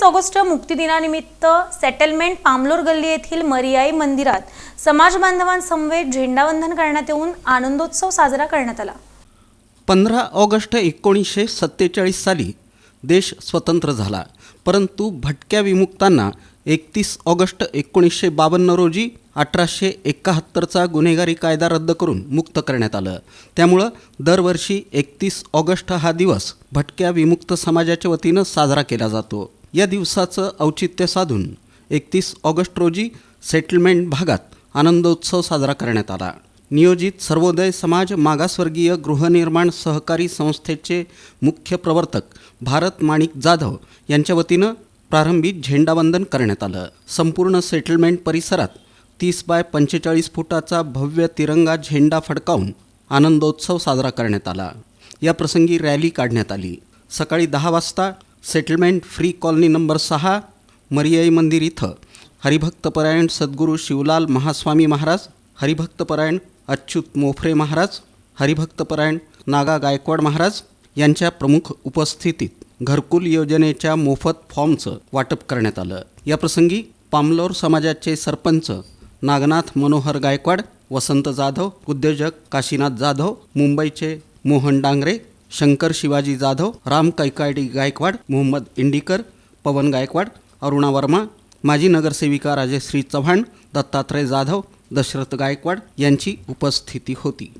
एकतीस August मुक्तिदिनानिमित्त settlement पामलोर गल्ली येथील मरियाई मंदिरात समाज बांधवांसमवेत झेंडावंदन करण्यात येऊन आनंदोत्सव साजरा करण्यात आला. पंधरा ऑगस्ट एकोणीसशे सत्तेचाळीस साली देश स्वतंत्र झाला. परंतु भटक्या विमुक्तांना एकतीस ऑगस्ट एकोणीसशे बावन्न रोजी अठराशे एकाहत्तरचा गुन्हेगारी कायदा रद्द करून मुक्त करण्यात आलं. त्यामुळं दरवर्षी एकतीस ऑगस्ट हा दिवस भटक्या विमुक्त समाजाच्या वतीनं साजरा केला जातो. या दिवसाचं औचित्य साधून एकतीस ऑगस्ट रोजी सेटलमेंट भागात आनंदोत्सव साजरा करण्यात आला. नियोजित सर्वोदय समाज मागासवर्गीय गृहनिर्माण सहकारी संस्थेचे मुख्य प्रवर्तक भारत माणिक जाधव यांच्या वतीनं प्रारंभी झेंडावंदन करण्यात आलं. संपूर्ण सेटलमेंट परिसरात तीस बाय पंचेचाळीस फुटाचा भव्य तिरंगा झेंडा फडकावून आनंदोत्सव साजरा करण्यात आला. या प्रसंगी रॅली काढण्यात आली. सकाळी दहा वाजता सेटलमेंट फ्री कॉलनी नंबर सहा मरियाई मंदिर इथं. हरिभक्तपरायण सद्गुरू शिवलाल महास्वामी महाराज हरिभक्तपरायण अच्युत मोफरे महाराज हरिभक्तपरायण नागा गायकवाड महाराज यांच्या प्रमुख उपस्थितीत घरकुल योजनेच्या मोफत फॉर्मचं वाटप करण्यात आलं. याप्रसंगी पामलोर समाजाचे सरपंच नागनाथ मनोहर गायकवाड वसंत जाधव उद्योजक काशीनाथ जाधव मुंबईचे मोहन डांगरे शंकर शिवाजी जाधव राम कैकाडी गायकवाड मोहम्मद इंडिकर पवन गायकवाड अरुणा वर्मा माजी नगरसेविका राजेश्री चव्हाण दत्तात्रय जाधव दशरथ गायकवाड यांची उपस्थिती होती.